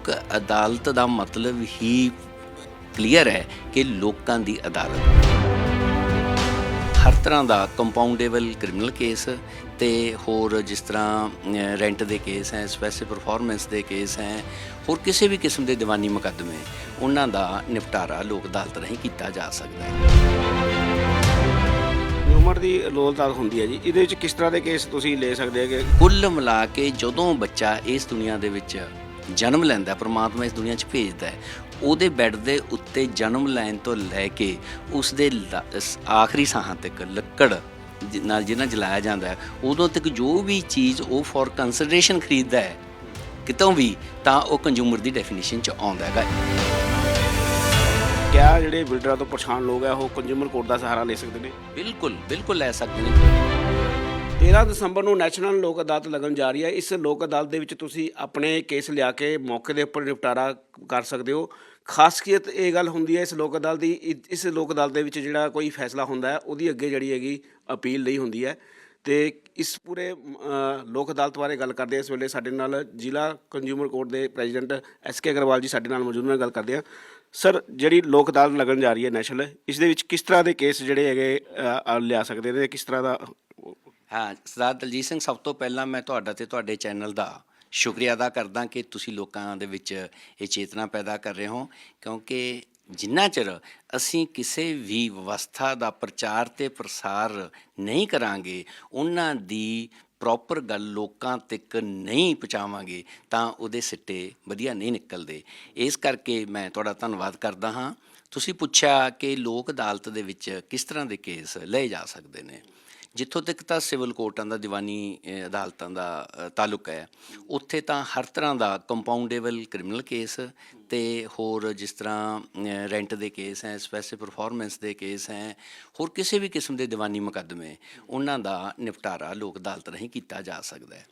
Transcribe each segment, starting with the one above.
ਲੋਕ ਅਦਾਲਤ ਦਾ ਮਤਲਬ ਹੀ ਕਲੀਅਰ ਹੈ ਕਿ ਲੋਕਾਂ ਦੀ ਅਦਾਲਤ। ਹਰ ਤਰ੍ਹਾਂ ਦਾ ਕੰਪਾਊਂਡੇਬਲ ਕ੍ਰਿਮੀਨਲ ਕੇਸ ਤੇ ਹੋਰ ਜਿਸ ਤਰ੍ਹਾਂ ਰੈਂਟ ਦੇ ਕੇਸ ਹੈ ਸਪੈਸਿਫਿਕ ਪਰਫਾਰਮੈਂਸ ਦੇ ਕੇਸ ਹੈ ਹੋਰ ਕਿਸੇ ਵੀ ਕਿਸਮ ਦੇ ਦੀਵਾਨੀ ਮੁਕੱਦਮੇ ਉਹਨਾਂ ਦਾ ਨਿਪਟਾਰਾ ਲੋਕ ਅਦਾਲਤ ਰਾਹੀਂ ਕੀਤਾ ਜਾ ਸਕਦਾ ਹੈ। ਉਮਰ ਦੀ ਲੋਲਤਾਲ ਹੁੰਦੀ ਹੈ ਜੀ। ਇਹਦੇ ਵਿੱਚ ਕਿਸ ਤਰ੍ਹਾਂ ਦੇ ਕੇਸ ਤੁਸੀਂ ਲੈ ਸਕਦੇ ਹੈਗੇ? ਕੁੱਲ ਮਿਲਾ ਕੇ ਜਦੋਂ ਬੱਚਾ ਇਸ ਦੁਨੀਆ ਦੇ ਵਿੱਚ ਜਨਮ ਲੈਂਦਾ ਪ੍ਰਮਾਤਮਾ ਇਸ ਦੁਨੀਆ 'ਚ ਭੇਜਦਾ ਹੈ। ਉਹਦੇ ਬੈੱਡ ਦੇ ਉੱਤੇ ਜਨਮ ਲੈਣ ਤੋਂ ਲੈ ਕੇ ਉਸ ਦੇ ਆਖਰੀ ਸਾਹਾਂ ਤੱਕ ਲੱਕੜ ਨਾਲ ਜਿਹਨਾਂ ਜਲਾਇਆ ਜਾਂਦਾ ਹੈ ਉਦੋਂ ਤੱਕ ਜੋ ਵੀ ਚੀਜ਼ ਉਹ ਫॉर ਕੰਸੀਡਰੇਸ਼ਨ ਖਰੀਦਦਾ ਹੈ ਕਿਤੋਂ ਵੀ ਤਾਂ ਉਹ ਕੰਜ਼ਿਊਮਰ ਦੀ ਡੈਫੀਨੇਸ਼ਨ 'ਚ ਆਉਂਦਾ ਹੈਗਾ। ਕਿਆ ਜਿਹੜੇ ਬਿਲਡਰਾਂ ਤੋਂ ਪਰੇਸ਼ਾਨ ਲੋਕ ਹੈ ਉਹ ਕੰਜ਼ਿਊਮਰ ਕੋਰਟ ਦਾ ਸਹਾਰਾ ਲੈ ਸਕਦੇ ਨੇ? ਬਿਲਕੁਲ ਬਿਲਕੁਲ ਲੈ ਸਕਦੇ ਨੇ। 13 ਦਸੰਬਰ ਨੂੰ ਨੈਸ਼ਨਲ ਲੋਕ ਅਦਾਲਤ ਲੱਗਣ ਜਾ ਰਹੀ ਹੈ। ਇਸ ਲੋਕ ਅਦਾਲਤ ਦੇ ਵਿੱਚ ਤੁਸੀਂ ਆਪਣੇ ਕੇਸ ਲਿਆ ਕੇ ਮੌਕੇ ਦੇ ਉੱਪਰ ਨਿਪਟਾਰਾ ਕਰ ਸਕਦੇ ਹੋ। ਖਾਸੀਅਤ ਇਹ ਗੱਲ ਹੁੰਦੀ ਹੈ ਇਸ ਲੋਕ ਅਦਾਲਤ ਦੀ ਇ- ਇਸ ਲੋਕ ਅਦਾਲਤ ਦੇ ਵਿੱਚ ਜਿਹੜਾ ਕੋਈ ਫੈਸਲਾ ਹੁੰਦਾ ਹੈ ਉਹਦੀ ਅੱਗੇ ਜਿਹੜੀ ਹੈਗੀ ਅਪੀਲ ਨਹੀਂ ਹੁੰਦੀ ਹੈ। ਤੇ ਇਸ ਪੂਰੇ ਅ, ਲੋਕ ਅਦਾਲਤ ਬਾਰੇ ਗੱਲ ਕਰਦੇ ਹਾਂ। ਇਸ ਵੇਲੇ ਸਾਡੇ ਨਾਲ ਜ਼ਿਲ੍ਹਾ ਕੰਜ਼ਿਊਮਰ ਕੋਰਟ ਦੇ president S K Agarwal ji ਸਾਡੇ ਨਾਲ ਮੌਜੂਦ ਨੇ ਗੱਲ ਕਰਦੇ ਹਾਂ। ਸਰ ਜਿਹੜੀ ਲੋਕ ਅਦਾਲਤ ਲੱਗਣ ਜਾ ਰਹੀ ਹੈ ਨੈਸ਼ਨਲ ਇਸ ਦੇ ਵਿੱਚ ਕਿਸ ਤਰ੍ਹਾਂ ਦੇ ਕੇਸ ਜਿਹੜੇ ਹੈਗੇ ਅ, ਅ, ਲਿਆ ਸਕਦੇ ਨੇ ਕਿਸ ਤਰ੍ਹਾਂ ਦਾ ਹਾਂ, ਸਰਦਾਰ ਦਲਜੀਤ ਸਿੰਘ, ਸਭ ਤੋਂ ਪਹਿਲਾਂ ਮੈਂ ਤੁਹਾਡਾ ਤੇ ਤੁਹਾਡੇ ਚੈਨਲ ਦਾ ਸ਼ੁਕਰੀਆ ਅਦਾ ਕਰਦਾ ਕਿ ਤੁਸੀਂ ਲੋਕਾਂ ਦੇ ਵਿੱਚ ਇਹ ਚੇਤਨਾ ਪੈਦਾ ਕਰ ਰਹੇ ਹੋ, ਕਿਉਂਕਿ ਜਿੰਨਾ ਚਿਰ ਅਸੀਂ ਕਿਸੇ ਵੀ ਵਿਵਸਥਾ ਦਾ ਪ੍ਰਚਾਰ ਤੇ ਪ੍ਰਸਾਰ ਨਹੀਂ ਕਰਾਂਗੇ, ਉਹਨਾਂ ਦੀ ਪ੍ਰੋਪਰ ਗੱਲ ਲੋਕਾਂ ਤੱਕ ਨਹੀਂ ਪਹੁੰਚਾਵਾਂਗੇ, ਤਾਂ ਉਹਦੇ ਸਿੱਟੇ ਵਧੀਆ ਨਹੀਂ ਨਿਕਲਦੇ। ਇਸ ਕਰਕੇ ਮੈਂ ਤੁਹਾਡਾ ਧੰਨਵਾਦ ਕਰਦਾ ਹਾਂ। ਤੁਸੀਂ ਪੁੱਛਿਆ ਕਿ ਲੋਕ ਅਦਾਲਤ ਦੇ ਵਿੱਚ ਕਿਸ ਤਰ੍ਹਾਂ ਦੇ ਕੇਸ ਲਏ ਜਾ ਸਕਦੇ ਨੇ। ਜਿੱਥੋਂ ਤੱਕ ਤਾਂ ਸਿਵਲ ਕੋਰਟਾਂ ਦਾ, ਦੀਵਾਨੀ ਅਦਾਲਤਾਂ ਦਾ ਤਾਲੁਕ ਹੈ, ਉੱਥੇ ਤਾਂ ਹਰ ਤਰ੍ਹਾਂ ਦਾ ਕੰਪਾਊਂਡੇਬਲ ਕ੍ਰਿਮੀਨਲ ਕੇਸ ਤੇ ਹੋਰ ਜਿਸ ਤਰ੍ਹਾਂ ਰੈਂਟ ਦੇ ਕੇਸ ਹੈ ਸਪੈਸਿਫਿਕ ਪਰਫਾਰਮੈਂਸ ਦੇ ਕੇਸ ਹੈ, ਹੋਰ ਕਿਸੇ ਵੀ ਕਿਸਮ ਦੇ ਦੀਵਾਨੀ ਮੁਕੱਦਮੇ, ਉਹਨਾਂ ਦਾ ਨਿਪਟਾਰਾ ਲੋਕ ਅਦਾਲਤ ਰਾਹੀਂ ਕੀਤਾ ਜਾ ਸਕਦਾ ਹੈ।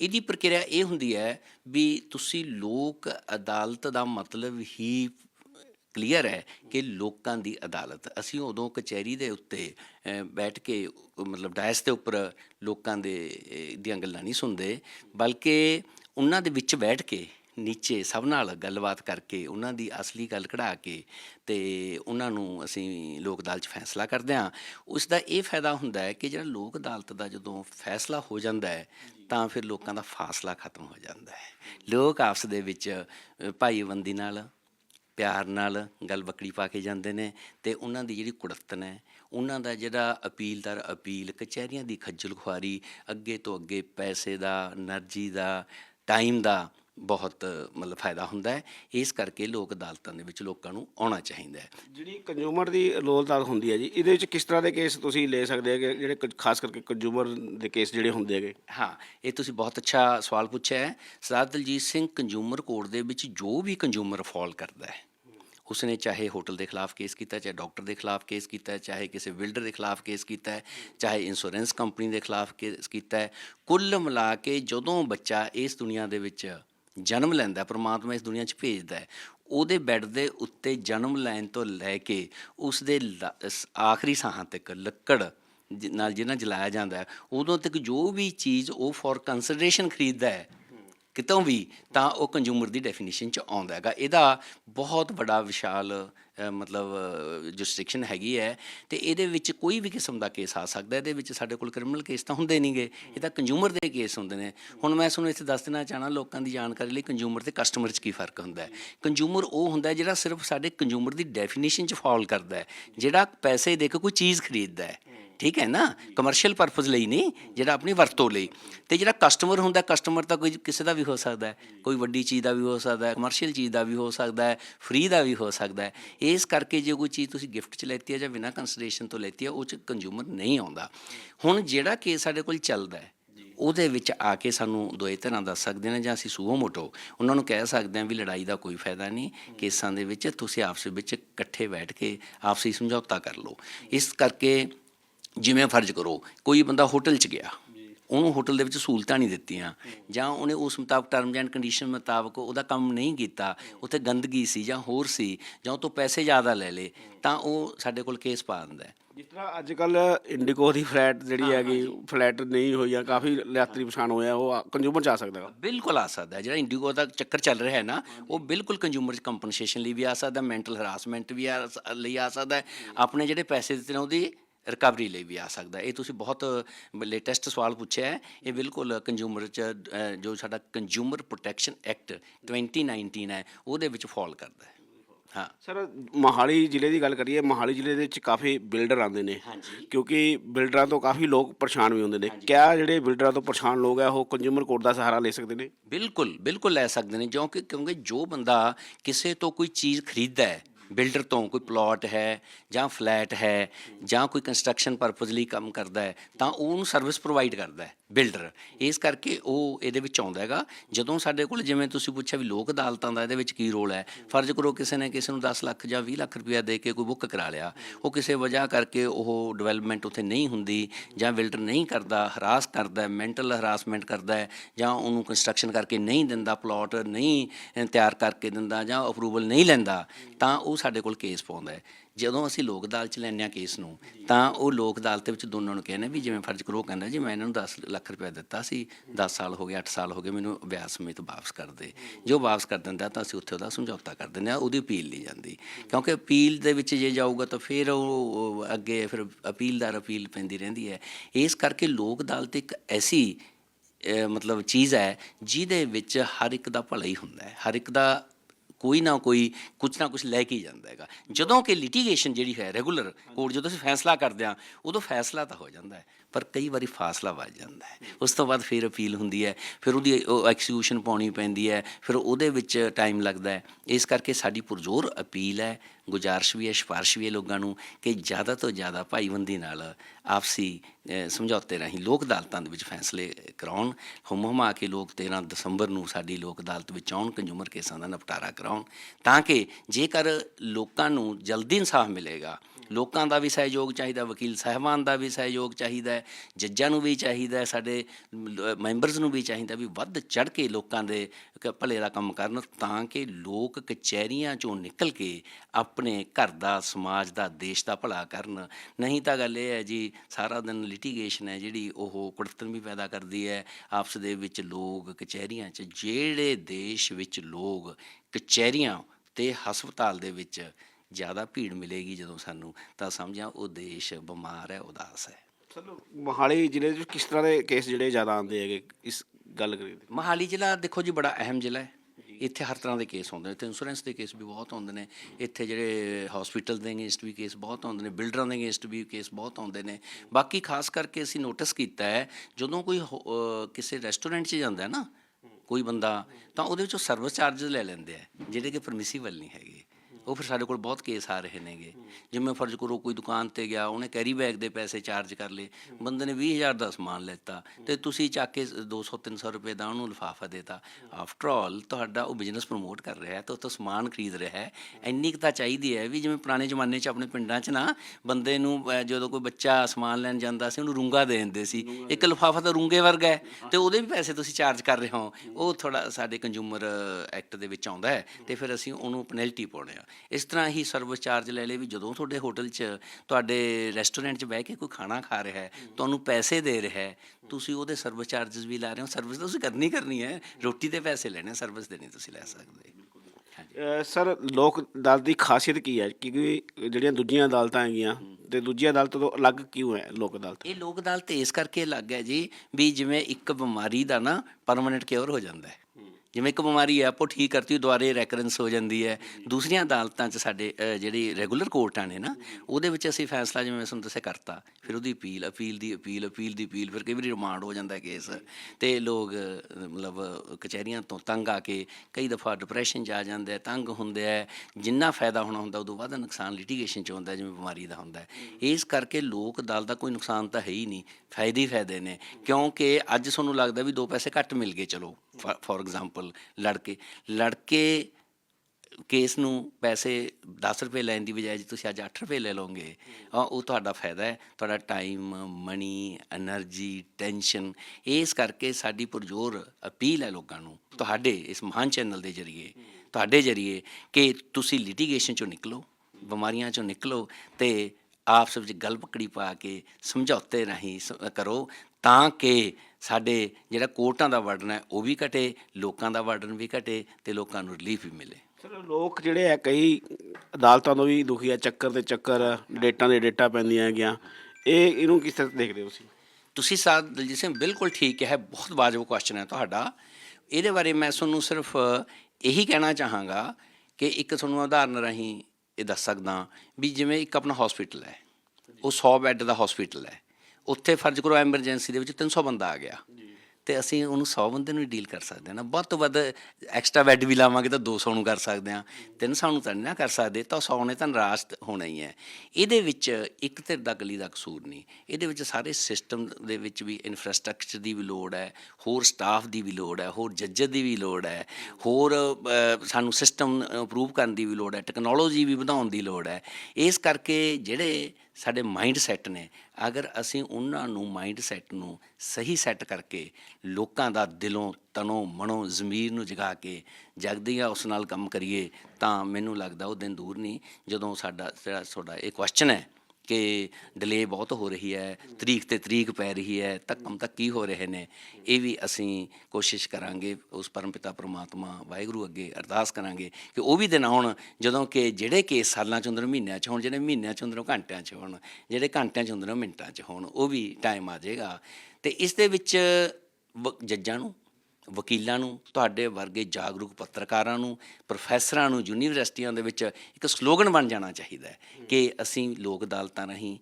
ਇਹਦੀ ਪ੍ਰਕਿਰਿਆ ਇਹ ਹੁੰਦੀ ਹੈ ਵੀ ਤੁਸੀਂ ਲੋਕ ਅਦਾਲਤ ਦਾ ਮਤਲਬ ਹੀ ਕਲੀਅਰ ਹੈ ਕਿ ਲੋਕਾਂ ਦੀ ਅਦਾਲਤ ਅਸੀਂ ਉਦੋਂ ਕਚਹਿਰੀ ਦੇ ਉੱਤੇ ਬੈਠ ਕੇ ਮਤਲਬ ਡਾਇਸ ਦੇ ਉੱਪਰ ਲੋਕਾਂ ਦੇ ਦੀਆਂ ਗੱਲਾਂ ਨਹੀਂ ਸੁਣਦੇ ਬਲਕਿ ਉਹਨਾਂ ਦੇ ਵਿੱਚ ਬੈਠ ਕੇ ਨੀਚੇ ਸਭ ਨਾਲ ਗੱਲਬਾਤ ਕਰਕੇ ਉਹਨਾਂ ਦੀ ਅਸਲੀ ਗੱਲ ਕਢਾ ਕੇ ਤੇ ਉਹਨਾਂ ਨੂੰ ਅਸੀਂ ਲੋਕ ਅਦਾਲਤ 'ਚ ਫੈਸਲਾ ਕਰਦੇ ਹਾਂ। ਉਸ ਦਾ ਇਹ ਫਾਇਦਾ ਹੁੰਦਾ ਹੈ ਕਿ ਜਿਹੜਾ ਲੋਕ ਅਦਾਲਤ ਦਾ ਜਦੋਂ ਫੈਸਲਾ ਹੋ ਜਾਂਦਾ ਹੈ ਤਾਂ ਫਿਰ ਲੋਕਾਂ ਦਾ ਫਾਸਲਾ ਖਤਮ ਹੋ ਜਾਂਦਾ ਹੈ। ਲੋਕ ਆਪਸ ਦੇ ਵਿੱਚ ਅ, ਭਾਈਬੰਦੀ ਨਾਲ ਪਿਆਰ ਨਾਲ ਗੱਲ ਬੱਕੜੀ ਪਾ ਕੇ ਜਾਂਦੇ ਨੇ ਤੇ ਉਹਨਾਂ ਦੀ ਜਿਹੜੀ ਕੁੜਤਨ ਹੈ ਉਹਨਾਂ ਦਾ ਜਿਹੜਾ ਅਪੀਲਦਾਰ ਅਪੀਲ ਕਚਹਿਰੀਆਂ ਦੀ ਖੱਜਲ ਖੁਆਰੀ ਅੱਗੇ ਤੋਂ ਅੱਗੇ ਪੈਸੇ ਦਾ એનર્ਜੀ ਦਾ ਟਾਈਮ ਦਾ ਬਹੁਤ ਮਤਲਬ ਫਾਇਦਾ ਹੁੰਦਾ ਹੈ। ਇਸ ਕਰਕੇ ਲੋਕ ਅਦਾਲਤਾਂ ਦੇ ਵਿੱਚ ਲੋਕਾਂ ਨੂੰ ਆਉਣਾ ਚਾਹੀਦਾ ਹੈ। ਜਿਹੜੀ ਕੰਜ਼ੂਮਰ ਦੀ ਲੋਲ ਅਦਾਲਤ ਹੁੰਦੀ ਹੈ ਜੀ ਇਹਦੇ ਵਿੱਚ ਕਿਸ ਤਰ੍ਹਾਂ ਦੇ ਕੇਸ ਤੁਸੀਂ ਲੈ ਸਕਦੇ ਹੋ ਜਿਹੜੇ ਖਾਸ ਕਰਕੇ ਕੰਜ਼ੂਮਰ ਦੇ ਕੇਸ ਜਿਹੜੇ ਹੁੰਦੇ ਹੈਗੇ? ਹਾਂ ਇਹ ਤੁਸੀਂ ਬਹੁਤ ਅੱਛਾ ਸਵਾਲ ਪੁੱਛਿਆ ਹੈ। ਸਰਦਾਰ ਦਲਜੀਤ ਸਿੰਘ ਕੰਜ਼ੂਮਰ ਕੋਰਟ ਦੇ ਵਿੱਚ ਜੋ ਵੀ ਕੰਜ਼ੂਮਰ ਫਾਲ ਕਰਦਾ ਹੈ ਉਸਨੇ ਚਾਹੇ ਹੋਟਲ ਦੇ ਖਿਲਾਫ ਕੇਸ ਕੀਤਾ, ਚਾਹੇ ਡਾਕਟਰ ਦੇ ਖਿਲਾਫ ਕੇਸ ਕੀਤਾ, ਚਾਹੇ ਕਿਸੇ ਬਿਲਡਰ ਦੇ ਖਿਲਾਫ ਕੇਸ ਕੀਤਾ ਹੈ ਚਾਹੇ ਇੰਸ਼ੋਰੈਂਸ ਕੰਪਨੀ ਦੇ ਖਿਲਾਫ ਕੇਸ ਕੀਤਾ ਹੈ ਕੁੱਲ ਮਿਲਾ ਕੇ ਜਦੋਂ ਬੱਚਾ ਇਸ ਦੁਨੀਆ ਦੇ ਵਿੱਚ ਜਨਮ ਲੈਂਦਾ, ਪਰਮਾਤਮਾ ਇਸ ਦੁਨੀਆ 'ਚ ਭੇਜਦਾ ਹੈ, ਉਹਦੇ ਬੈੱਡ ਦੇ ਉੱਤੇ ਜਨਮ ਲੈਣ ਤੋਂ ਲੈ ਕੇ ਉਸ ਦੇ ਲ- ਆਖਰੀ ਸਾਹਾਂ ਤੱਕ ਲੱਕੜ ਜਿ- ਨਾਲ ਜਿਹਨਾਂ ਜਲਾਇਆ ਜਾਂਦਾ ਹੈ, ਉਦੋਂ ਤੱਕ ਜੋ ਵੀ ਚੀਜ਼ ਉਹ ਫॉर ਕੰਸੀਡਰੇਸ਼ਨ ਖਰੀਦਦਾ ਹੈ ਕਿਤੋਂ ਵੀ, ਤਾਂ ਉਹ ਕੰਜ਼ਿਊਮਰ ਦੀ ਡੈਫੀਨੇਸ਼ਨ ਚ ਆਉਂਦਾ ਹੈਗਾ। ਇਹਦਾ ਬਹੁਤ ਵੱਡਾ ਵਿਸ਼ਾਲ ਮਤਲਬ ਜੁਰਿਸਡਿਕਸ਼ਨ ਹੈਗੀ ਹੈ। ਤੇ ਇਹਦੇ ਵਿੱਚ ਕੋਈ ਵੀ ਕਿਸਮ ਦਾ ਕੇਸ ਆ ਸਕਦਾ। ਇਹਦੇ ਵਿੱਚ ਸਾਡੇ ਕੋਲ ਕ੍ਰਿਮੀਨਲ ਕੇਸ ਤਾਂ ਹੁੰਦੇ ਨਹੀਂਗੇ ਇਹ ਤਾਂ ਕੰਜ਼ਿਊਮਰ ਦੇ ਕੇਸ ਹੁੰਦੇ ਨੇ। ਹੁਣ ਮੈਂ ਤੁਹਾਨੂੰ ਇੱਥੇ ਦੱਸ ਦੇਣਾ ਚਾਹਣਾ, ਲੋਕਾਂ ਦੀ ਜਾਣਕਾਰੀ ਲਈ ਕੰਜ਼ਿਊਮਰ ਤੇ ਕਸਟਮਰ 'ਚ ਕੀ ਫ਼ਰਕ ਹੁੰਦਾ ਹੈ। ਕੰਜ਼ਿਊਮਰ ਉਹ ਹੁੰਦਾ ਜਿਹੜਾ ਸਿਰਫ ਸਾਡੇ ਕੰਜ਼ਿਊਮਰ ਦੀ ਡੈਫੀਨੇਸ਼ਨ 'ਚ ਫਾਲ ਕਰਦਾ ਹੈ। ਜਿਹੜਾ ਪੈਸੇ ਦੇ ਕੇ ਕੋਈ ਚੀਜ਼ ਖਰੀਦਦਾ ਹੈ। ਠੀਕ ਹੈ ਨਾ? ਕਮਰਸ਼ੀਅਲ ਪਰਪਸ ਲਈ ਨਹੀਂ, ਜਿਹੜਾ ਆਪਣੀ ਵਰਤੋਂ ਲਈ। ਤੇ ਜਿਹੜਾ ਕਸਟਮਰ ਹੁੰਦਾ ਕਸਟਮਰ ਤਾਂ ਕੋਈ ਕਿਸੇ ਦਾ ਵੀ ਹੋ ਸਕਦਾ ਹੈ। ਕੋਈ ਵੱਡੀ ਚੀਜ਼ ਦਾ ਵੀ ਹੋ ਸਕਦਾ ਹੈ ਕਮਰਸ਼ੀਅਲ ਚੀਜ਼ ਦਾ ਵੀ ਹੋ ਸਕਦਾ ਹੈ ਫ੍ਰੀ ਦਾ ਵੀ ਹੋ ਸਕਦਾ ਹੈ। ਇਸ ਕਰਕੇ ਜੇ ਕੋਈ ਚੀਜ਼ ਤੁਸੀਂ ਗਿਫਟ 'ਚ ਲੈਤੀ ਹੈ ਜਾਂ ਬਿਨਾਂ ਕੰਸੀਡਰੇਸ਼ਨ ਤੋਂ ਲੈਤੀ ਹੈ, ਉਹ 'ਚ ਕੰਜੂਮਰ ਨਹੀਂ ਆਉਂਦਾ। ਹੁਣ ਜਿਹੜਾ ਕੇਸ ਸਾਡੇ ਕੋਲ ਚੱਲਦਾ ਹੈ, ਉਹਦੇ ਵਿੱਚ ਆ ਕੇ ਸਾਨੂੰ ਦੋਏ ਤਰ੍ਹਾਂ ਦੱਸ ਸਕਦੇ ਨੇ ਜਾਂ ਅਸੀਂ ਸੂਹੋ ਮੋਟੋ ਉਹਨਾਂ ਨੂੰ ਕਹਿ ਸਕਦੇ ਹਾਂ ਵੀ ਲੜਾਈ ਦਾ ਕੋਈ ਫਾਇਦਾ ਨਹੀਂ, ਕੇਸਾਂ ਦੇ ਵਿੱਚ ਤੁਸੀਂ ਆਪਸ ਵਿੱਚ ਇਕੱਠੇ ਬੈਠ ਕੇ ਆਪਸੀ ਸਮਝੌਤਾ ਕਰ ਲਓ। ਇਸ ਕਰਕੇ ਜਿਵੇਂ ਫਰਜ਼ ਕਰੋ ਕੋਈ ਬੰਦਾ ਹੋਟਲ 'ਚ ਗਿਆ ਉਹਨੂੰ ਹੋਟਲ ਦੇ ਵਿੱਚ ਸਹੂਲਤਾਂ ਨਹੀਂ ਦਿੱਤੀਆਂ ਜਾਂ ਉਹਨੇ ਉਸ ਮੁਤਾਬਕ ਟਰਮਸ ਐਂਡ ਕੰਡੀਸ਼ਨ ਮੁਤਾਬਕ ਉਹਦਾ ਕੰਮ ਨਹੀਂ ਕੀਤਾ ਉੱਥੇ ਗੰਦਗੀ ਸੀ ਜਾਂ ਹੋਰ ਸੀ ਜਾਂ ਉਹ ਤੋਂ ਪੈਸੇ ਜ਼ਿਆਦਾ ਲੈ ਲਏ ਤਾਂ ਉਹ ਸਾਡੇ ਕੋਲ ਕੇਸ ਪਾ ਦਿੰਦਾ ਹੈ ਜਿਸ ਤਰ੍ਹਾਂ ਅੱਜ ਕੱਲ ਇੰਡੀਗੋ ਦੀ ਫਲੈਟ ਜਿਹੜੀ ਹੈਗੀ ਫਲੈਟ ਨਹੀਂ ਹੋਈਆਂ ਕਾਫੀ ਯਾਤਰੀ ਪਛਾਣ ਹੋਇਆ ਉਹ ਕੰਜ਼ੂਮਰ ਚ ਆ ਸਕਦਾ ਬਿਲਕੁਲ ਆ ਸਕਦਾ ਹੈ। ਜਿਹੜਾ ਇੰਡੀਗੋ ਦਾ ਚੱਕਰ ਚੱਲ ਰਿਹਾ ਹੈ ਨਾ ਉਹ ਬਿਲਕੁਲ ਕੰਜ਼ਿਊਮਰ ਚ ਕੰਪਨਸੇਸ਼ਨ ਲਈ ਵੀ ਆ ਸਕਦਾ ਮੈਂਟਲ ਹਰਾਸਮੈਂਟ ਵੀ ਆ ਲਈ ਆ ਸਕਦਾ। ਆਪਣੇ ਜਿਹੜੇ ਪੈਸੇ ਦਿੱਤੇ ਨੇ ਉਹਦੀ ਰਿਕਵਰੀ ਲਈ ਵੀ ਆ ਸਕਦਾ। ਇਹ ਤੁਸੀਂ ਬਹੁਤ ਲੇਟੈਸਟ ਸਵਾਲ ਪੁੱਛਿਆ ਹੈ। ਇਹ ਬਿਲਕੁਲ ਕੰਜ਼ਿਊਮਰ ਚ ਜੋ ਸਾਡਾ ਕੰਜ਼ਿਊਮਰ ਪ੍ਰੋਟੈਕਸ਼ਨ ਐਕਟ 2019 ਹੈ ਉਹਦੇ ਵਿੱਚ ਫਾਲ ਕਰਦਾ ਹੈ। ਹਾਂ। ਸਰ ਮੋਹਾਲੀ ਜ਼ਿਲ੍ਹੇ ਦੀ ਗੱਲ ਕਰੀਏ ਮੋਹਾਲੀ ਜ਼ਿਲ੍ਹੇ ਦੇ ਵਿੱਚ ਕਾਫੀ ਬਿਲਡਰ ਆਉਂਦੇ ਨੇ। ਕਿਉਂਕਿ ਬਿਲਡਰਾਂ ਤੋਂ ਕਾਫੀ ਲੋਕ ਪਰੇਸ਼ਾਨ ਵੀ ਹੁੰਦੇ ਨੇ। ਕਿਆ ਜਿਹੜੇ ਬਿਲਡਰਾਂ ਤੋਂ ਪਰੇਸ਼ਾਨ ਲੋਕ ਆ ਉਹ ਕੰਜ਼ੂਮਰ ਕੋਰਟ ਦਾ ਸਹਾਰਾ ਲੈ ਸਕਦੇ ਨੇ? ਬਿਲਕੁਲ ਬਿਲਕੁਲ ਲੈ ਸਕਦੇ ਨੇ। ਕਿਉਂਕਿ ਕਿਉਂਕਿ ਜੋ ਬੰਦਾ ਕਿਸੇ ਤੋਂ ਕੋਈ ਚੀਜ਼ ਖਰੀਦਦਾ ਹੈ ਬਿਲਡਰ ਤੋਂ ਕੋਈ ਪਲਾਟ ਹੈ ਜਾਂ ਫਲੈਟ ਹੈ ਜਾਂ ਕੋਈ ਕੰਸਟਰਕਸ਼ਨ ਪਰਪਸ ਲਈ ਕੰਮ ਕਰਦਾ ਹੈ, ਤਾਂ ਉਹ ਉਹਨੂੰ ਸਰਵਿਸ ਪ੍ਰੋਵਾਈਡ ਕਰਦਾ ਹੈ ਬਿਲਡਰ। ਇਸ ਕਰਕੇ ਉਹ ਇਹਦੇ ਵਿੱਚ ਆਉਂਦਾ ਹੈਗਾ। ਜਦੋਂ ਸਾਡੇ ਕੋਲ ਜਿਵੇਂ ਤੁਸੀਂ ਪੁੱਛਿਆ ਵੀ ਲੋਕ ਅਦਾਲਤਾਂ ਦਾ ਇਹਦੇ ਵਿੱਚ ਕੀ ਰੋਲ ਹੈ, ਫਰਜ਼ ਕਰੋ ਕਿਸੇ ਨੇ ਕਿਸੇ ਨੂੰ 10 ਲੱਖ ਜਾਂ 20 ਲੱਖ ਰੁਪਇਆ ਦੇ ਕੇ ਕੋਈ ਬੁੱਕ ਕਰਾ ਲਿਆ, ਉਹ ਕਿਸੇ ਵਜ੍ਹਾ ਕਰਕੇ ਉਹ ਡਿਵੈਲਪਮੈਂਟ ਉੱਥੇ ਨਹੀਂ ਹੁੰਦੀ ਜਾਂ ਬਿਲਡਰ ਨਹੀਂ ਕਰਦਾ, ਹਰਾਸ ਕਰਦਾ ਮੈਂਟਲ ਹਰਾਸਮੈਂਟ ਕਰਦਾ ਹੈ ਜਾਂ ਉਹਨੂੰ ਕੰਸਟਰਕਸ਼ਨ ਕਰਕੇ ਨਹੀਂ ਦਿੰਦਾ, ਪਲਾਟ ਨਹੀਂ ਤਿਆਰ ਕਰਕੇ ਦਿੰਦਾ ਜਾਂ ਅਪਰੂਵਲ ਨਹੀਂ ਲੈਂਦਾ, ਤਾਂ ਉਹ ਸਾਡੇ ਕੋਲ ਕੇਸ ਪਾਉਂਦਾ ਹੈ। ਜਦੋਂ ਅਸੀਂ ਲੋਕ ਅਦਾਲਤ ਚ ਲੈਂਦੇ ਹਾਂ ਕੇਸ ਨੂੰ, ਤਾਂ ਉਹ ਲੋਕ ਅਦਾਲਤ ਦੇ ਵਿੱਚ ਦੋਨਾਂ ਨੂੰ ਕਹਿੰਦੇ ਵੀ ਜਿਵੇਂ ਫਰਜ਼ ਕਰੋ ਕਹਿੰਦਾ ਜੀ ਮੈਂ ਇਹਨਾਂ ਨੂੰ 10 ਲੱਖ ਰੁਪਏ ਦਿੱਤਾ ਸੀ 10 ਸਾਲ ਹੋ ਗਏ 8 ਸਾਲ ਹੋ ਗਏ, ਮੈਨੂੰ ਵਿਆਜ ਸਮੇਤ ਵਾਪਸ ਕਰ ਦੇ। ਜੋ ਵਾਪਸ ਕਰ ਦਿੰਦਾ ਤਾਂ ਅਸੀਂ ਉੱਥੇ ਉਹਦਾ ਸਮਝੌਤਾ ਕਰ ਦਿੰਦੇ ਆ ਉਹਦੀ ਅਪੀਲ ਨਹੀਂ ਜਾਂਦੀ। ਕਿਉਂਕਿ ਅਪੀਲ ਦੇ ਵਿੱਚ ਜੇ ਜਾਊਗਾ ਤਾਂ ਫਿਰ ਉਹ ਅੱਗੇ ਫਿਰ ਅਪੀਲਦਾਰ ਅਪੀਲ ਪੈਂਦੀ ਰਹਿੰਦੀ ਹੈ। ਇਸ ਕਰਕੇ ਲੋਕ ਅਦਾਲਤ ਇੱਕ ਐਸੀ ਮਤਲਬ ਚੀਜ਼ ਹੈ ਜਿਹਦੇ ਵਿੱਚ ਹਰ ਇੱਕ ਦਾ ਭਲਾ ਹੀ ਹੁੰਦਾ ਹੈ। ਹਰ ਇੱਕ ਦਾ ਕੋਈ ਨਾ ਕੋਈ ਕੁਝ ਨਾ ਕੁਝ ਲੈ ਕੇ ਹੀ ਜਾਂਦਾ ਹੈਗਾ। ਜਦੋਂ ਕਿ ਲਿਟੀਗੇਸ਼ਨ ਜਿਹੜੀ ਹੈ ਰੈਗੂਲਰ ਕੋਰਟ ਜਦੋਂ ਅਸੀਂ ਫੈਸਲਾ ਕਰਦੇ ਹਾਂ, ਉਦੋਂ ਫੈਸਲਾ ਤਾਂ ਹੋ ਜਾਂਦਾ ਹੈ, ਪਰ ਕਈ ਵਾਰੀ ਫਾਸਲਾ ਵੱਜ ਜਾਂਦਾ ਹੈ। ਉਸ ਤੋਂ ਬਾਅਦ ਫਿਰ ਅਪੀਲ ਹੁੰਦੀ ਹੈ, ਫਿਰ ਉਹਦੀ ਐਕਸੀਕਿਊਸ਼ਨ ਪਾਉਣੀ ਪੈਂਦੀ ਹੈ, ਫਿਰ ਉਹਦੇ ਵਿੱਚ ਟਾਈਮ ਲੱਗਦਾ ਹੈ। ਇਸ ਕਰਕੇ ਸਾਡੀ ਪੁਰਜ਼ੋਰ ਅਪੀਲ ਹੈ, ਗੁਜ਼ਾਰਿਸ਼ ਵੀ ਹੈ, ਸਿਫਾਰਿਸ਼ ਵੀ ਹੈ ਲੋਕਾਂ ਨੂੰ ਕਿ ਜ਼ਿਆਦਾ ਤੋਂ ਜ਼ਿਆਦਾ ਭਾਈਬੰਦੀ ਨਾਲ ਆਪਸੀ ਸਮਝੌਤੇ ਰਾਹੀਂ ਲੋਕ ਅਦਾਲਤਾਂ ਦੇ ਵਿੱਚ ਫੈਸਲੇ ਕਰਾਉਣ, ਹੁਮ ਹੁਮਾ ਕੇ ਲੋਕ 13 ਦਸੰਬਰ ਨੂੰ ਸਾਡੀ ਲੋਕ ਅਦਾਲਤ ਵਿੱਚ ਆਉਣ, ਕੰਜ਼ੂਮਰ ਕੇਸਾਂ ਦਾ ਨਿਪਟਾਰਾ ਕਰਾਉਣ, ਤਾਂ ਕਿ ਜੇਕਰ ਲੋਕਾਂ ਨੂੰ ਜਲਦੀ ਇਨਸਾਫ ਮਿਲੇਗਾ ਲੋਕਾਂ ਦਾ ਵੀ ਸਹਿਯੋਗ ਚਾਹੀਦਾ, ਵਕੀਲ ਸਾਹਿਬਾਨ ਦਾ ਵੀ ਸਹਿਯੋਗ ਚਾਹੀਦਾ ਹੈ, ਜੱਜਾਂ ਨੂੰ ਵੀ ਚਾਹੀਦਾ ਹੈ, ਸਾਡੇ ਮੈਂਬਰਸ ਨੂੰ ਵੀ ਚਾਹੀਦਾ ਵੀ ਵੱਧ ਚੜ ਕੇ ਲੋਕਾਂ ਦੇ ਕ- ਭਲੇ ਦਾ ਕੰਮ ਕਰਨ ਤਾਂ ਕਿ ਲੋਕ ਕਚਹਿਰੀਆਂ ਚੋਂ ਨਿਕਲ ਕੇ ਆਪਣੇ ਘਰ ਦਾ, ਸਮਾਜ ਦਾ, ਦੇਸ਼ ਦਾ ਭਲਾ ਕਰਨ। ਨਹੀਂ ਤਾਂ ਗੱਲ ਇਹ ਹੈ ਜੀ, ਸਾਰਾ ਦਿਨ ਲਿਟੀਗੇਸ਼ਨ ਹੈ ਜਿਹੜੀ ਉਹ ਕੁੜਤਨ ਵੀ ਪੈਦਾ ਕਰਦੀ ਹੈ। ਆਪਸ ਦੇ ਵਿੱਚ ਲੋਕ ਕਚਹਿਰੀਆਂ 'ਚ, ਜਿਹੜੇ ਦੇਸ਼ ਵਿੱਚ ਲੋਕ ਕਚਹਿਰੀਆਂ ਤੇ ਹਸਪਤਾਲ ਦੇ ਵਿੱਚ ਜ਼ਿਆਦਾ ਭੀੜ ਮਿਲੇਗੀ ਜਦੋਂ ਸਾਨੂੰ ਤਾਂ ਸਮਝਾਂ ਉਹ ਦੇਸ਼ ਬਿਮਾਰ ਹੈ ਉਦਾਸ ਹੈ। ਚਲੋ ਮੋਹਾਲੀ ਜ਼ਿਲ੍ਹੇ ਵਿੱਚ ਕਿਸ ਤਰ੍ਹਾਂ ਦੇ ਕੇਸ ਜਿਹੜੇ ਜ਼ਿਆਦਾ ਆਉਂਦੇ ਹੈਗੇ ਇਸ ਗੱਲ ਕਰੀਏ ਤੇ। ਮੋਹਾਲੀ ਜ਼ਿਲ੍ਹਾ ਦੇਖੋ ਜੀ ਬੜਾ ਅਹਿਮ ਜ਼ਿਲ੍ਹਾ ਹੈ। ਇੱਥੇ ਹਰ ਤਰ੍ਹਾਂ ਦੇ ਕੇਸ ਹੁੰਦੇ ਨੇ ਤੇ ਇੰਸ਼ੋਰੈਂਸ ਦੇ ਕੇਸ ਵੀ ਬਹੁਤ ਆਉਂਦੇ ਨੇ ਇੱਥੇ ਜਿਹੜੇ ਹਸਪੀਟਲ ਦੇ ਅਗੇਂਸਟ ਵੀ ਕੇਸ ਬਹੁਤ ਆਉਂਦੇ ਨੇ ਬਿਲਡਰਾਂ ਦੇ ਅਗੇਂਸਟ ਵੀ ਕੇਸ ਬਹੁਤ ਆਉਂਦੇ ਨੇ। ਬਾਕੀ ਖਾਸ ਕਰਕੇ ਅਸੀਂ ਨੋਟਿਸ ਕੀਤਾ ਹੈ ਜਦੋਂ ਕੋਈ ਹੋ- ਅਹ ਕਿਸੇ ਰੈਸਟੋਰੈਂਟ 'ਚ ਜਾਂਦਾ ਹੈ ਨਾ ਕੋਈ ਬੰਦਾ ਤਾਂ ਉਹਦੇ ਵਿੱਚੋਂ ਸਰਵਿਸ ਚਾਰजेस ਲੈ ਲੈਂਦੇ ਆ ਜਿਹੜੇ ਕਿ ਪਰਮਿਸਿਬਲ ਨਹੀਂ ਹੈਗੇ। ਉਹ ਫਿਰ ਸਾਡੇ ਕੋਲ ਬਹੁਤ ਕੇਸ ਆ ਰਹੇ ਨੇਗੇ। ਜਿਵੇਂ ਫਰਜ਼ ਕਰੋ ਕੋਈ ਦੁਕਾਨ ਤੇ ਗਿਆ, ਉਹਨੇ ਕੈਰੀ ਬੈਗ ਦੇ ਪੈਸੇ ਚਾਰਜ ਕਰ ਲਏ, ਬੰਦੇ ਨੇ 20000 ਦਾ ਸਮਾਨ ਲੈਤਾ ਤੇ ਤੁਸੀਂ ਚੱਕ ਕੇ 200 300 ਰੁਪਏ ਦਾ ਉਹਨੂੰ ਲਿਫਾਫਾ ਦੇਤਾ। ਆਫਟਰ ਆਲ ਤੁਹਾਡਾ ਉਹ ਬਿਜ਼ਨਸ ਪ੍ਰਮੋਟ ਕਰ ਰਿਹਾ ਹੈ ਤਾਂ ਉਹ ਸਮਾਨ ਖਰੀਦ ਰਿਹਾ ਹੈ। ਇੰਨੀ ਕੁ ਤਾਂ ਚਾਹੀਦੀ ਹੈ ਵੀ ਜਿਵੇਂ ਪੁਰਾਣੇ ਜ਼ਮਾਨੇ 'ਚ ਆਪਣੇ ਪਿੰਡਾਂ 'ਚ ਨਾ ਬੰਦੇ ਨੂੰ ਜਦੋਂ ਕੋਈ ਬੱਚਾ ਸਮਾਨ ਲੈਣ ਜਾਂਦਾ ਸੀ, ਉਹਨੂੰ ਰੂੰਗਾ ਦੇ ਦਿੰਦੇ ਸੀ। ਇੱਕ ਲਿਫਾਫਾ ਤਾਂ ਰੂੰਗੇ ਵਰਗਾ ਹੈ ਤੇ ਉਹਦੇ ਵੀ ਪੈਸੇ ਤੁਸੀਂ ਚਾਰਜ ਕਰ ਰਹੇ ਹੋ। ਉਹ ਥੋੜਾ ਸਾਡੇ ਕੰਜ਼ਿਊਮਰ ਐਕਟ ਦੇ ਵਿੱਚ ਆਉਂਦਾ ਹੈ ਤੇ ਫਿਰ ਅਸੀਂ ਉਹਨੂੰ ਪੈਨਲਟੀ ਪਾਉਣੇ ਆ ਇਸ ਤਰ੍ਹਾਂ ਹੀ ਸਰਵਿਸ ਚਾਰਜ ਲੈ ਲਏ ਵੀ ਜਦੋਂ ਤੁਹਾਡੇ ਹੋਟਲ 'ਚ ਤੁਹਾਡੇ ਰੈਸਟੋਰੈਂਟ 'ਚ ਬਹਿ ਕੇ ਕੋਈ ਖਾਣਾ ਖਾ ਰਿਹਾ ਹੈ ਤੁਹਾਨੂੰ ਪੈਸੇ ਦੇ ਰਿਹਾ ਹੈ ਤੁਸੀਂ ਉਹਦੇ ਸਰਵਿਸ ਚਾਰजेस ਵੀ ਲਾ ਰਹੇ ਹੋ। ਸਰਵਿਸ ਤੁਸੀਂ ਕਰਨੀ ਕਰਨੀ ਹੈ। ਰੋਟੀ ਦੇ ਪੈਸੇ ਲੈਣੇ ਸਰਵਿਸ ਦੇ ਨਹੀਂ ਤੁਸੀਂ ਲੈ ਸਕਦੇ। ਸਰ ਲੋਕ ਅਦਾਲਤ ਦੀ ਖਾਸੀਅਤ ਕੀ ਹੈ? ਕਿਉਂਕਿ ਜਿਹੜੀਆਂ ਦੂਜੀਆਂ ਅਦਾਲਤਾਂ ਹੈਗੀਆਂ ਤੇ ਦੂਜੀਆਂ ਅਦਾਲਤਾਂ ਤੋਂ ਅਲੱਗ ਕਿਉਂ ਹੈ ਲੋਕ ਅਦਾਲਤ? ਇਹ ਲੋਕ ਅਦਾਲਤ ਇਸ ਕਰਕੇ ਅਲੱਗ ਹੈ ਜੀ ਵੀ ਜਿਵੇਂ ਇੱਕ ਬਿਮਾਰੀ ਦਾ ਨਾ ਪਰਮਨੈਂਟ ਕਿਉਰ ਹੋ ਜਾਂਦਾ ਹੈ। ਜਿਵੇਂ ਇੱਕ ਬਿਮਾਰੀ ਹੈ ਆਪੋ ਠੀਕ ਕਰਤੀ, ਉਹ ਦੁਬਾਰੇ ਰੈਕਰੈਂਸ ਹੋ ਜਾਂਦੀ ਹੈ। ਦੂਸਰੀਆਂ ਅਦਾਲਤਾਂ 'ਚ ਸਾਡੇ ਜਿਹੜੀ ਰੈਗੂਲਰ ਕੋਰਟਾਂ ਨੇ ਨਾ, ਉਹਦੇ ਵਿੱਚ ਅਸੀਂ ਫੈਸਲਾ ਜਿਵੇਂ ਮੈਂ ਤੁਹਾਨੂੰ ਦੱਸਿਆ ਕਰਤਾ, ਫਿਰ ਉਹਦੀ ਅਪੀਲ ਅਪੀਲ ਦੀ ਅਪੀਲ ਅਪੀਲ ਦੀ ਅਪੀਲ, ਫਿਰ ਕਈ ਵਾਰੀ ਰਿਮਾਂਡ ਹੋ ਜਾਂਦਾ ਕੇਸ ਤੇ ਲੋਕ, ਮਤਲਬ ਕਚਹਿਰੀਆਂ ਤੋਂ ਤੰਗ ਆ ਕੇ ਕਈ ਦਫਾ ਡਿਪਰੈਸ਼ਨ 'ਚ ਆ ਜਾਂਦੇ ਆ, ਤੰਗ ਹੁੰਦੇ ਆ। ਜਿੰਨਾ ਫਾਇਦਾ ਹੋਣਾ ਹੁੰਦਾ, ਉਦੋਂ ਵੱਧ ਨੁਕਸਾਨ ਲਿਟੀਗੇਸ਼ਨ 'ਚ ਹੁੰਦਾ, ਜਿਵੇਂ ਬਿਮਾਰੀ ਦਾ ਹੁੰਦਾ। ਇਸ ਕਰਕੇ ਲੋਕ ਅਦਾਲਤ ਦਾ ਕੋਈ ਨੁਕਸਾਨ ਤਾਂ ਹੈ ਹੀ ਨਹੀਂ। ਫਾਇਦੇ ਹੀ ਫਾਇਦੇ ਨੇ, ਕਿਉਂਕਿ ਅੱਜ ਤੁਹਾਨੂੰ ਲੱਗਦਾ ਵੀ ਦੋ ਪੈਸੇ ਘੱਟ ਮਿਲ ਗਏ, ਚਲੋ। ਫੋਰ ਐਗਜ਼ਾਮਪਲ ਲੜਕੇ ਲੜਕੇ ਕੇਸ ਨੂੰ ਪੈਸੇ 10 ਰੁਪਏ ਲੈਣ ਦੀ ਬਜਾਏ ਜੇ ਤੁਸੀਂ ਅੱਜ 8 ਰੁਪਏ ਲੈ ਲਓਗੇ ਉਹ ਤੁਹਾਡਾ ਫਾਇਦਾ ਹੈ, ਤੁਹਾਡਾ ਟਾਈਮ ਮਨੀ એનર્ਜੀ ਟੈਨਸ਼ਨ ਇਸ ਕਰਕੇ ਸਾਡੀ ਪੁਰਜੋਰ ਅਪੀਲ ਹੈ ਲੋਕਾਂ ਨੂੰ, ਤੁਹਾਡੇ ਇਸ ਮਹਾਨ ਚੈਨਲ ਦੇ ਜਰੀਏ, ਤੁਹਾਡੇ ਜਰੀਏ ਕਿ ਤੁਸੀਂ ਲਿਟੀਗੇਸ਼ਨ ਚੋਂ ਨਿਕਲੋ, ਬਿਮਾਰੀਆਂ ਚੋਂ ਨਿਕਲੋ ਤੇ ਆਪਸ ਵਿੱਚ ਗਲਪਕੜੀ ਪਾ ਕੇ ਸਮਝੌਤੇ ਰਾਹੀਂ ਕਰੋ ਤਾਂ ਕਿ ਸਾਡੇ ਜਿਹੜਾ ਕੋਰਟਾਂ ਦਾ ਵਰਡਨ ਹੈ ਉਹ ਵੀ ਘਟੇ ਲੋਕਾਂ ਦਾ ਵਰਡਨ ਵੀ ਘਟੇ ਤੇ ਲੋਕਾਂ ਨੂੰ ਰਿਲੀਫ ਵੀ ਮਿਲੇ। ਸਰ ਲੋਕ ਜਿਹੜੇ ਆ ਕਈ ਅਦਾਲਤਾਂ ਤੋਂ ਵੀ ਦੁਖੀ ਆ ਚੱਕਰ ਤੇ ਚੱਕਰ ਡੇਟਾਂ ਦੇ ਡੇਟਾ ਪੈਂਦੀਆਂ ਹੈਗੀਆਂ। ਇਹ ਇਹਨੂੰ ਕਿਸ ਤਰ੍ਹਾਂ ਦੇਖਦੇ ਹੋ ਤੁਸੀਂ? ਤੁਸੀਂ ਸਾਧ ਦਲਜੀਤ ਸਿੰਘ ਬਿਲਕੁਲ ਠੀਕ ਹੈ ਬਹੁਤ ਵਾਜਬ ਕੁਐਸਚਨ ਹੈ ਤੁਹਾਡਾ। ਇਹਦੇ ਬਾਰੇ ਮੈਂ ਤੁਹਾਨੂੰ ਸਿਰਫ ਇਹੀ ਕਹਿਣਾ ਚਾਹਾਂਗਾ ਕਿ ਇੱਕ ਤੁਹਾਨੂੰ ਉਦਾਹਰਨ ਰਾਹੀਂ ਇਹ ਦੱਸ ਸਕਦਾ ਵੀ ਜਿਵੇਂ ਇੱਕ ਆਪਣਾ ਹਸਪੀਟਲ ਹੈ ਉਹ 100 ਬੈੱਡ ਦਾ ਹਸਪੀਟਲ ਹੈ। ਉੱਥੇ ਫਰਜ਼ ਕਰੋ ਐਮਰਜੈਂਸੀ ਦੇ ਵਿੱਚ 300 ਬੰਦਾ ਆ ਗਿਆ। ਤੇ ਅਸੀਂ ਉਹਨੂੰ 100 ਬੰਦੇ ਨੂੰ ਹੀ ਡੀਲ ਕਰ ਸਕਦੇ ਹਾਂ ਨਾ। ਵੱਧ ਤੋਂ ਵੱਧ ਐਕਸਟਰਾ ਬੈੱਡ ਵੀ ਲਾਵਾਂਗੇ ਤਾਂ 200 ਨੂੰ ਕਰ ਸਕਦੇ ਹਾਂ। 300 ਨੂੰ ਤਾਂ ਨਹੀਂ ਨਾ ਕਰ ਸਕਦੇ ਤਾਂ 100 ਨੇ ਤਾਂ ਨਿਰਾਸ਼ ਹੋਣਾ ਹੀ ਹੈ। ਇਹਦੇ ਵਿੱਚ ਇੱਕ ਧਿਰ ਦਾ ਗਲੀ ਦਾ ਕਸੂਰ ਨਹੀਂ। ਇਹਦੇ ਵਿੱਚ ਸਾਰੇ ਸਿਸਟਮ ਦੇ ਵਿੱਚ ਵੀ ਇਨਫਰਾਸਟ੍ਰਕਚਰ ਦੀ ਵੀ ਲੋੜ ਹੈ ਹੋਰ ਸਟਾਫ ਦੀ ਵੀ ਲੋੜ ਹੈ ਹੋਰ ਜੱਜਰ ਦੀ ਵੀ ਲੋੜ ਹੈ ਹੋਰ ਸਾਨੂੰ ਸਿਸਟਮ ਇੰਪਰੂਵ ਕਰਨ ਦੀ ਵੀ ਲੋੜ ਹੈ ਟੈਕਨੋਲੋਜੀ ਵੀ ਵਧਾਉਣ ਦੀ ਲੋੜ ਹੈ। ਇਸ ਕਰਕੇ ਜਿਹੜੇ ਸਾਡੇ ਮਾਈਂਡ ਸੈੱਟ ਨੇ। ਅਗਰ ਅਸੀਂ ਉਹਨਾਂ ਨੂੰ ਮਾਈਂਡ ਸੈੱਟ ਨੂੰ ਸਹੀ ਸੈੱਟ ਕਰਕੇ ਲੋਕਾਂ ਦਾ ਦਿਲੋਂ, ਤਨੋਂ, ਮਨੋਂ, ਜ਼ਮੀਰ ਨੂੰ ਜਗਾ ਕੇ ਜਗਦੀਆਂ ਉਸ ਨਾਲ ਕੰਮ ਕਰੀਏ ਤਾਂ ਮੈਨੂੰ ਲੱਗਦਾ ਉਹ ਦਿਨ ਦੂਰ ਨਹੀਂ। ਜਦੋਂ ਸਾਡਾ ਜਿਹੜਾ ਤੁਹਾਡਾ ਇਹ ਕੁਐਸਚਨ ਹੈ ਕਿ ਡਿਲੇ ਬਹੁਤ ਹੋ ਰਹੀ ਹੈ, ਤਰੀਕ ਤੇ ਤਰੀਕ ਪੈ ਰਹੀ ਹੈ, ਧੱਕਮ ਧੱਕੀ ਹੋ ਰਹੇ ਨੇ, ਇਹ ਵੀ ਅਸੀਂ ਕੋਸ਼ਿਸ਼ ਕਰਾਂਗੇ, ਉਸ ਪਰਮਪਿਤਾ ਪ੍ਰਮਾਤਮਾ ਵਾਹਿਗੁਰੂ ਅੱਗੇ ਅਰਦਾਸ ਕਰਾਂਗੇ ਕਿ ਉਹ ਵੀ ਦਿਨ ਆਉਣ, ਜਦੋਂ ਕਿ ਜਿਹੜੇ ਕੇਸ ਸਾਲਾਂ ਚ ਹੁੰਦੇ ਨੇ, ਮਹੀਨਿਆਂ ਚ ਹੋਣ, ਜਿਹੜੇ ਮਹੀਨਿਆਂ ਚ ਹੁੰਦੇ ਨੇ ਉਹ ਘੰਟਿਆਂ ਚ ਹੋਣ, ਜਿਹੜੇ ਘੰਟਿਆਂ ਚ ਹੁੰਦੇ ਨੇ ਉਹ ਮਿੰਟਾਂ ਚ ਹੋਣ, ਉਹ ਵੀ ਟਾਈਮ ਆ ਜਾਏਗਾ ਤੇ ਇਸ ਦੇ ਵਿੱਚ ਵ- ਜੱਜਾਂ ਨੂੰ ਵਕੀਲਾਂ ਨੂੰ, ਤੁਹਾਡੇ ਵਰਗੇ ਜਾਗਰੂਕ ਪੱਤਰਕਾਰਾਂ ਨੂੰ, ਪ੍ਰੋਫੈਸਰਾਂ ਨੂੰ, ਯੂਨੀਵਰਸਿਟੀਆਂ ਦੇ ਵਿੱਚ ਇੱਕ ਸਲੋਗਨ ਬਣ ਜਾਣਾ ਚਾਹੀਦਾ ਹੈ ਕਿ ਅਸੀਂ ਲੋਕ ਅਦਾਲਤਾਂ ਰਾਹੀਂ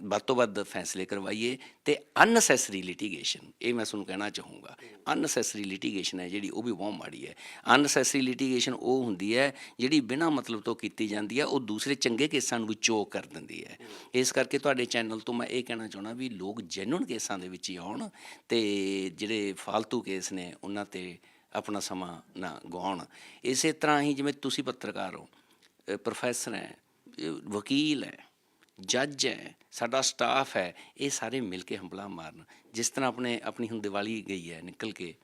ਵੱਧ ਤੋਂ ਵੱਧ ਫੈਸਲੇ ਕਰਵਾਈਏ ਤੇ ਅਨਨੈਸੈਸਰੀ ਲਿਟੀਗੇਸ਼ਨ ਇਹ ਮੈਂ ਤੁਹਾਨੂੰ ਕਹਿਣਾ ਚਾਹੂੰਗਾ। ਅਨਨੈਸੈਸਰੀ ਲਿਟੀਗੇਸ਼ਨ ਹੈ ਜਿਹੜੀ, ਉਹ ਵੀ ਬਹੁਤ ਮਾੜੀ ਹੈ। ਅਨਨੈਸੈਸਰੀ ਲਿਟੀਗੇਸ਼ਨ ਉਹ ਹੁੰਦੀ ਹੈ ਜਿਹੜੀ ਬਿਨਾਂ ਮਤਲਬ ਤੋਂ ਕੀਤੀ ਜਾਂਦੀ ਹੈ, ਉਹ ਦੂਸਰੇ ਚੰਗੇ ਕੇਸਾਂ ਨੂੰ ਵੀ ਚੋਕ ਕਰ ਦਿੰਦੀ ਹੈ। ਇਸ ਕਰਕੇ ਤੁਹਾਡੇ ਚੈਨਲ ਤੋਂ ਮੈਂ ਇਹ ਕਹਿਣਾ ਚਾਹੁੰਦਾ ਵੀ ਲੋਕ ਜੈਨੂਨ ਕੇਸਾਂ ਦੇ ਵਿੱਚ ਹੀ ਆਉਣ ਤੇ ਜਿਹੜੇ ਫालतू ਕੇਸ ਨੇ, ਉਹਨਾਂ ਤੇ ਆਪਣਾ ਸਮਾਂ ਨਾ ਗਵਾਉਣ ਇਸੇ ਤਰ੍ਹਾਂ ਹੀ ਜਿਵੇਂ ਤੁਸੀਂ ਪੱਤਰਕਾਰ ਹੋ ਪ੍ਰੋਫੈਸਰ ਹੈ ਵਕੀਲ ਹੈ ਜੱਜ ਹੈ, ਸਾਡਾ ਸਟਾਫ ਹੈ, ਇਹ ਸਾਰੇ ਮਿਲ ਕੇ ਹੰਬਲਾ ਮਾਰਨ। ਜਿਸ ਤਰ੍ਹਾਂ ਆਪਣੇ, ਆਪਣੀ ਹੁਣ ਦੀਵਾਲੀ ਗਈ ਹੈ, ਨਿਕਲ ਕੇ,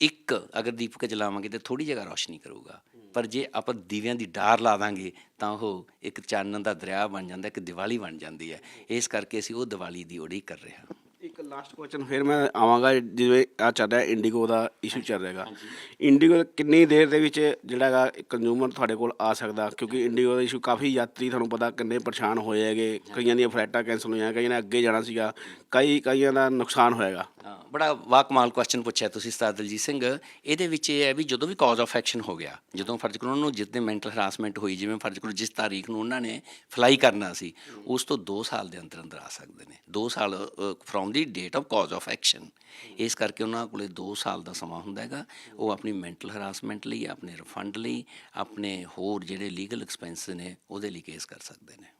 ਇੱਕ ਅਗਰ ਦੀਪਕ ਜਲਾਵਾਂਗੇ ਤੇ ਥੋੜੀ ਜਗ੍ਹਾ ਰੋਸ਼ਨੀ ਕਰੂਗਾ। ਪਰ ਜੇ ਆਪਾਂ ਦੀਵਿਆਂ ਦੀ ਡਾਰ ਲਾ ਦਾਂਗੇ, ਤਾਂ ਉਹ ਇੱਕ ਚਾਨਣ ਦਾ ਦਰਿਆ ਬਣ ਜਾਂਦਾ, ਇੱਕ ਦੀਵਾਲੀ ਬਣ ਜਾਂਦੀ ਹੈ। ਇਸ ਕਰਕੇ ਅਸੀਂ ਉਹ ਦੀਵਾਲੀ ਦੀ ਉਡੀਕ ਕਰ ਰਹੇ ਹਾਂ। ਲਾਸਟ ਕੁਐਸਚਨ ਫਿਰ ਮੈਂ ਆਵਾਂਗਾ ਜਿਵੇਂ ਆ ਚੱਲ ਰਿਹਾ ਇੰਡੀਗੋ ਦਾ ਇਸ਼ੂ ਚੱਲ ਰਿਹਾ ਹੈਗਾ। ਇੰਡੀਗੋ ਕਿੰਨੀ ਦੇਰ ਦੇ ਵਿੱਚ ਜਿਹੜਾ ਹੈਗਾ ਕੰਜ਼ੂਮਰ ਤੁਹਾਡੇ ਕੋਲ ਆ ਸਕਦਾ? ਕਿਉਂਕਿ ਇੰਡੀਗੋ ਦਾ ਇਸ਼ੂ ਕਾਫੀ ਯਾਤਰੀ, ਤੁਹਾਨੂੰ ਪਤਾ ਕਿੰਨੇ ਪਰੇਸ਼ਾਨ ਹੋਏ ਹੈਗੇ। ਕਈਆਂ ਦੀਆਂ ਫਲਾਈਟਾਂ ਕੈਂਸਲ ਹੋਈਆਂ, ਕਈਆਂ ਨੇ ਅੱਗੇ ਜਾਣਾ ਸੀਗਾ। ਕਈ, ਕਈਆਂ ਦਾ ਨੁਕਸਾਨ ਹੋਏਗਾ ਹਾਂ, ਬੜਾ ਵਾਕਮਾਲ ਕੁਐਸਚਨ ਪੁੱਛਿਆ ਤੁਸੀਂ ਉਸਤਾਦ ਦਲਜੀਤ ਸਿੰਘ। ਇਹਦੇ ਵਿੱਚ ਇਹ ਹੈ ਵੀ ਜਦੋਂ ਵੀ ਕਾਜ਼ ਆਫ ਐਕਸ਼ਨ ਹੋ ਗਿਆ, ਜਦੋਂ ਫਰਜ਼ ਕਰੋ ਉਹਨਾਂ ਨੂੰ ਜਿਸ ਦਿਨ ਮੈਂਟਲ ਹਰਾਸਮੈਂਟ ਹੋਈ, ਜਿਵੇਂ ਫਰਜ਼ ਕਰੋ ਜਿਸ ਤਾਰੀਖ ਨੂੰ ਉਹਨਾਂ ਨੇ ਫਲਾਈ ਕਰਨਾ ਸੀ, ਉਸ ਤੋਂ 2 ਸਾਲ ਦੇ ਅੰਦਰ ਅੰਦਰ ਆ ਸਕਦੇ ਨੇ। 2 ਸਾਲ from the date of cause of action ਇਸ ਕਰਕੇ ਉਹਨਾਂ ਕੋਲੇ 2 ਸਾਲ ਦਾ ਸਮਾਂ ਹੁੰਦਾ ਹੈਗਾ। ਉਹ ਆਪਣੀ ਮੈਂਟਲ ਹਰਾਸਮੈਂਟ ਲਈ, ਆਪਣੇ ਰਿਫੰਡ ਲਈ, ਆਪਣੇ ਹੋਰ ਜਿਹੜੇ ਲੀਗਲ ਐਕਸਪੈਂਸ ਨੇ, ਉਹਦੇ ਲਈ ਕੇਸ ਕਰ ਸਕਦੇ ਨੇ।